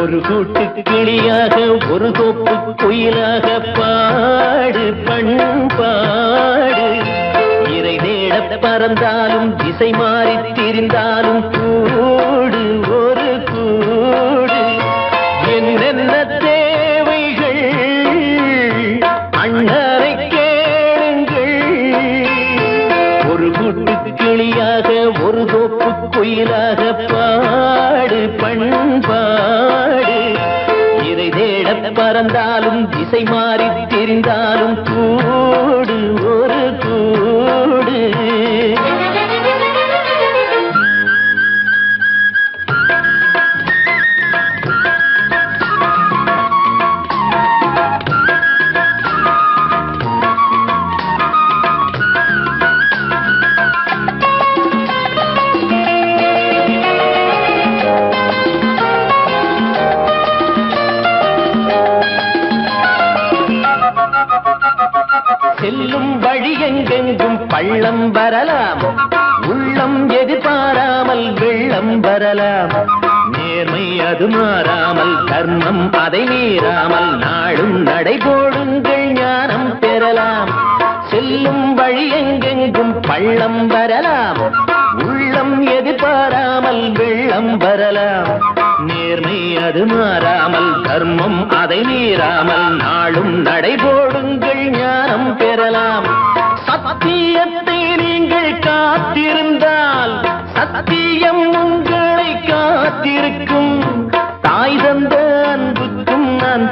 ஒரு கூட்டு கிளியாக ஒரு தோப்பு குயிலாக பாடு பண்பாடு இறை தேட பறந்தாலும் திசை மாறி திரிந்தாலும் கூடு. தேட திசை மாறி தெரிந்தாலும் நேர்மை அது மாறாமல் தர்மம் அதை மீறாமல் நாளும் நடைபோடுங்கள் ஞானம் பெறலாம். செல்லும் வழி எங்கெங்கும் பள்ளம் வரலாம். உள்ளம் எதிர்பாராமல் வெள்ளம் வரலாம். நேர்மை அது மாறாமல் தர்மம் அதை மீறாமல் நாளும் நடைபோடுங்கள் ஞானம் பெறலாம். சத்தியத்தை நீங்கள் காத்திருந்தால் சத்தியம் உங்களை காத்திருக்கும்.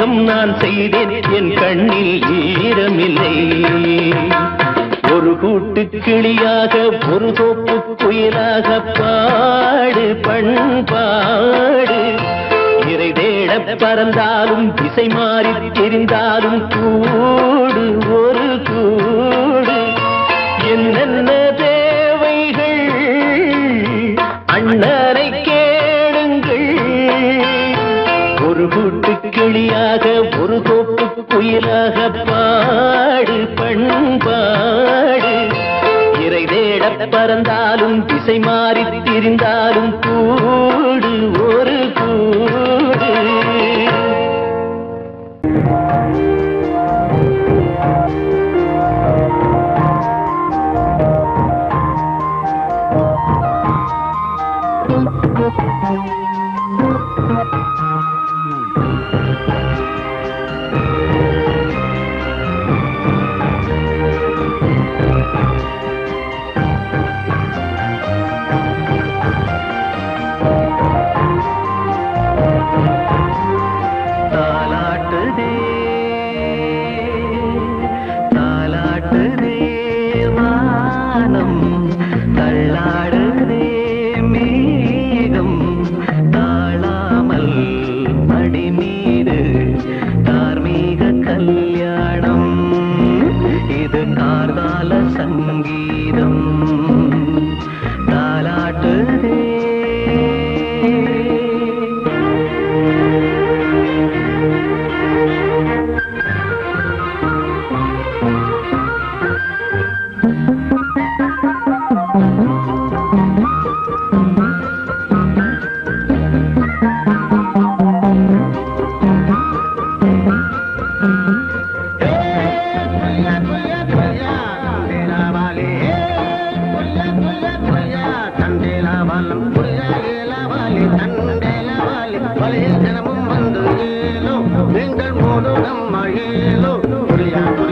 துரோகம் நான் செய்தேன். என் கண்ணில் ஈரமில்லை. ஒரு கூட்டு கிளியாக ஒரு தோப்பு குயிலாக பாடு பண்பாடு. இறை தேட பறந்தாலும் திசை மாறி தெரிந்தாலும் கூடு ஒரு கூடு. என்னென்ன தோப்பு பாடு பண்பாடு. இறை தேட பறந்தாலும் திசை மாறி திரிந்தாலும் பூ வானம் நீங்கள் முருகம் மகிழோ புரியாது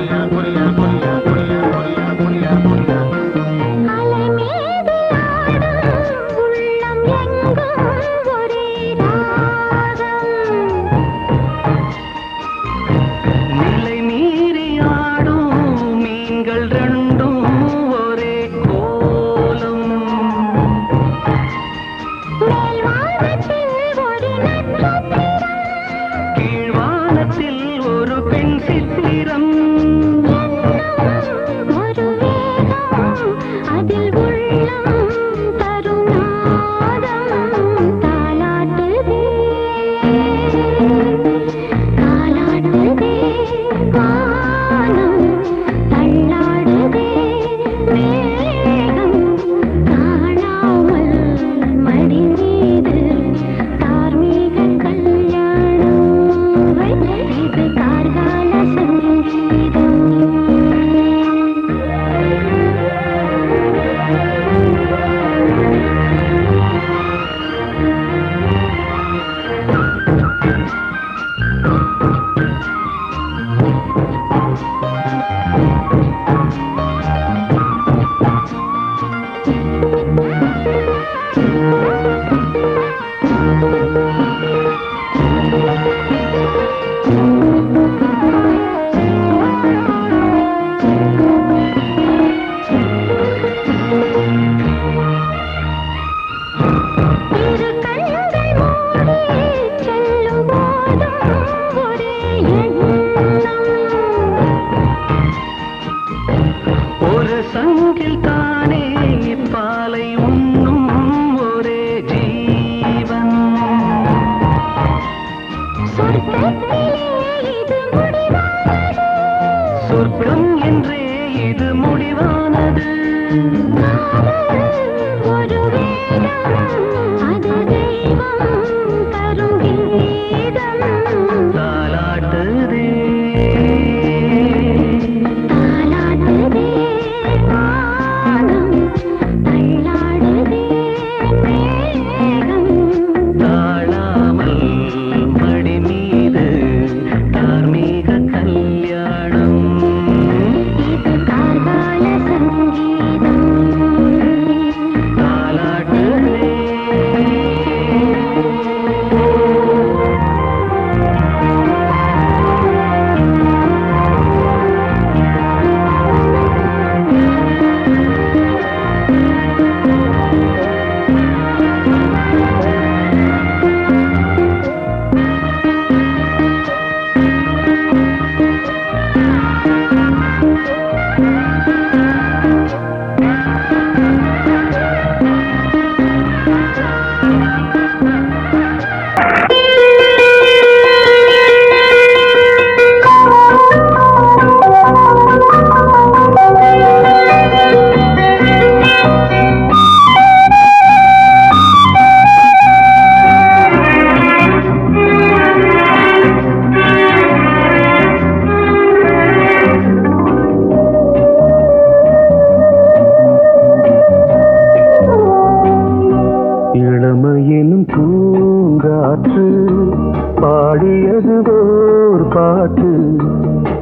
பாடியது ஓர் பாட்டு.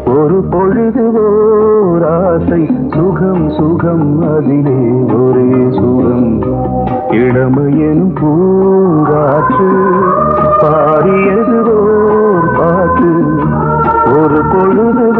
ஒரு பொழுது ஓர் ஆசை. சுகம் சுகம் அதிலே ஒரே சுகம். இளமையனும் பூங்காற்று. பாடியது ஓர் பாட்டு. ஒரு பொழுது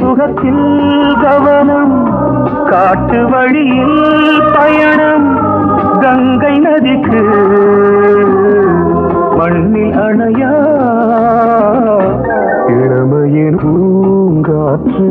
சுகத்தில் கவனம் காட்டு வழியில் பயணம் கங்கை நதிக்கு மண்ணில் அணையா இளமையின் பூங்காற்று.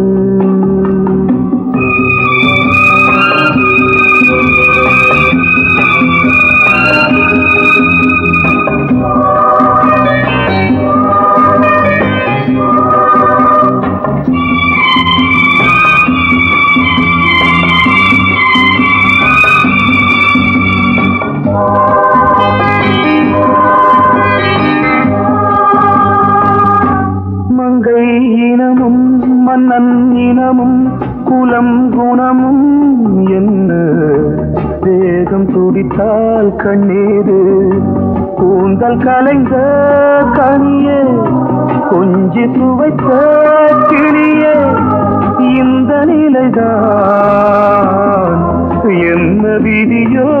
குலம் குணமும் என்ன? வேகம் துடித்தால் கண்ணீரு. கூந்தல் கலைந்த கனியே கொஞ்சி துவைத்த கிளியே இந்த நிலைதான். என்ன விதியோ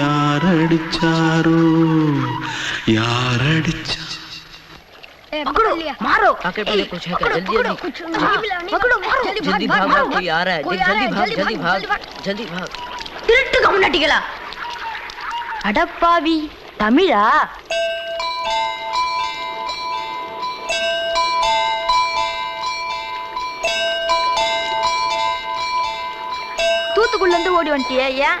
யாரடிச்சாரோ யாரடிச்சா पकड़ो मारो आके पहले कुछ है क्या जल्दी पकड़ो जल्दी कुछ हाँ, पकड़ो मारो जल्दी भाग भाग कोई आ रहा है कोई देख आ रहा जल्दी है, भाग जल्दी भाग भाग जल्दी भाग திருட்டு கம்யூனிட்டிகளா அடப்பாவி தமிழா தூத்துக்குள்ள இருந்து ஓடி வந்துட்டியா ஏன்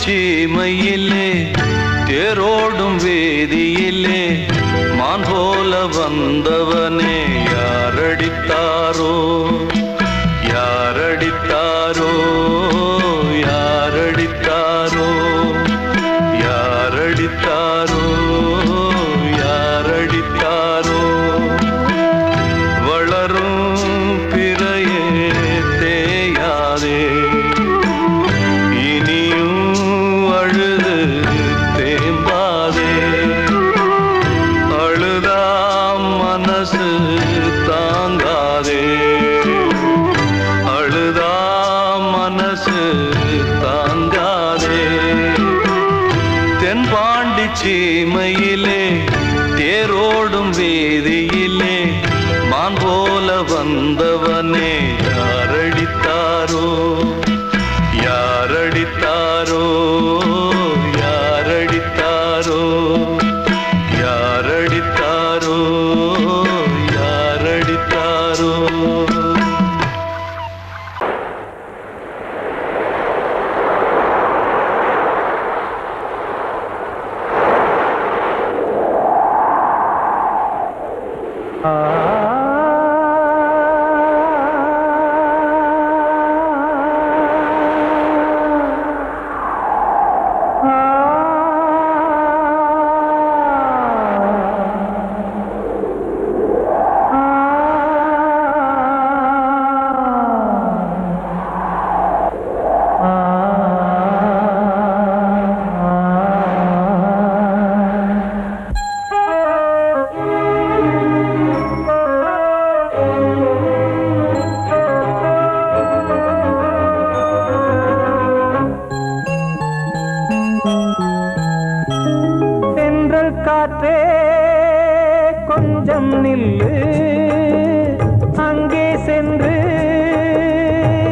சீமையிலே தேரோடும் வேதியிலே மான் போல வந்தவனே காற்றே கொஞ்சம் நில்லு. அங்கே சென்று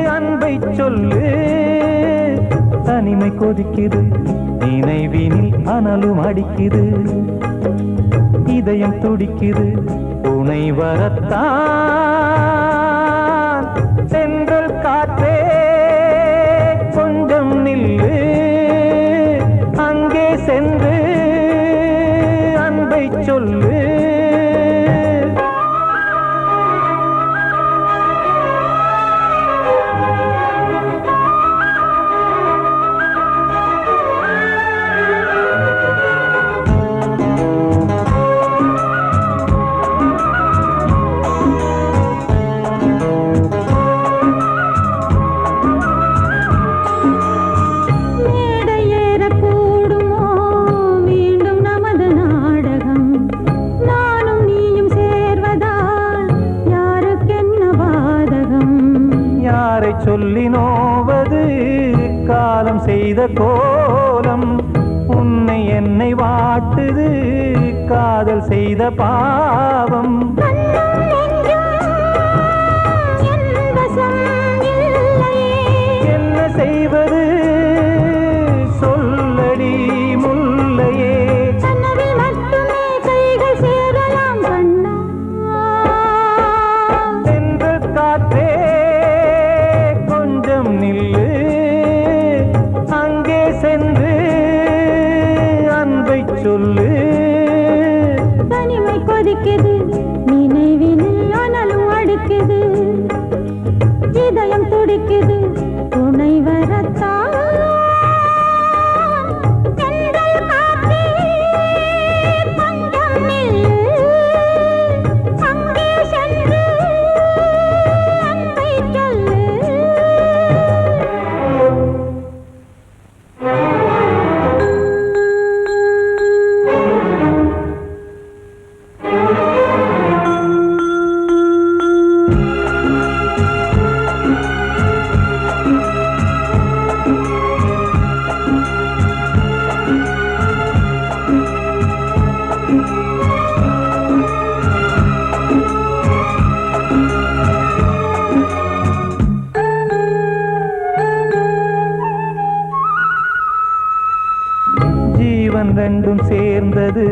அன்பை சொல்லு. தனிமை கொதிக்குது நினைவினில் அனலும் அடிக்குது. இதயம் துடிக்குது துணை வரத்தான் சொல்லும்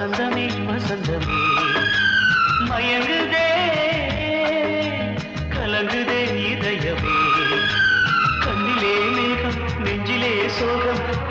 வசந்தமே வசந்தமே. மயங்குதே கலங்குதே இதயமே. கண்ணிலே மேகம் நெஞ்சிலே சோகம்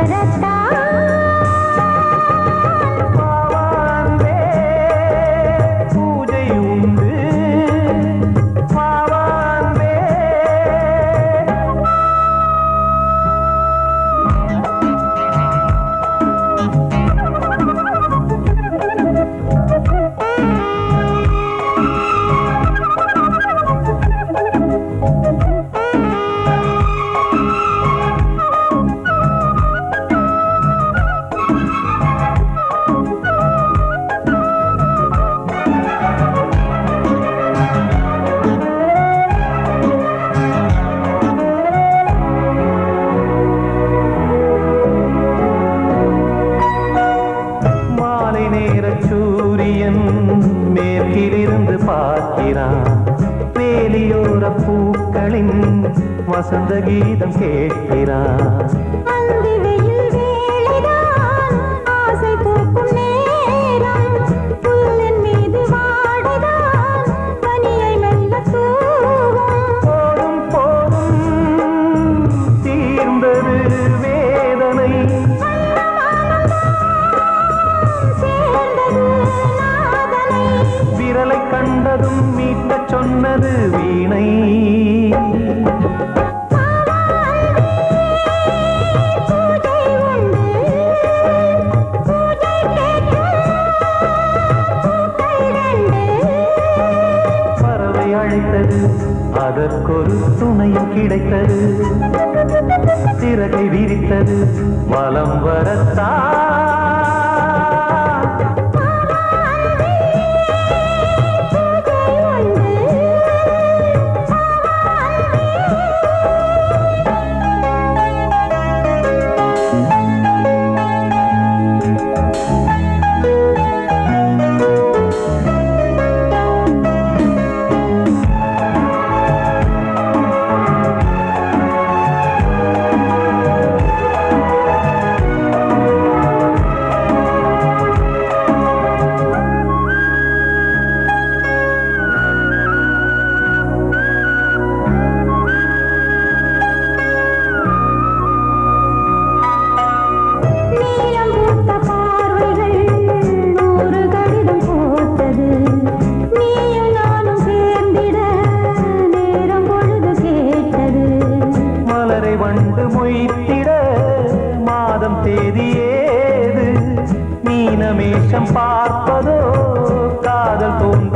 பரதா மகளின் வசந்த கீதம் கேட்கிறார். கிடைத்தது சிறகை விரித்தது. வலம் வரத்தான் வேஷம் பார்ப்பதோ காதல் தோன்ற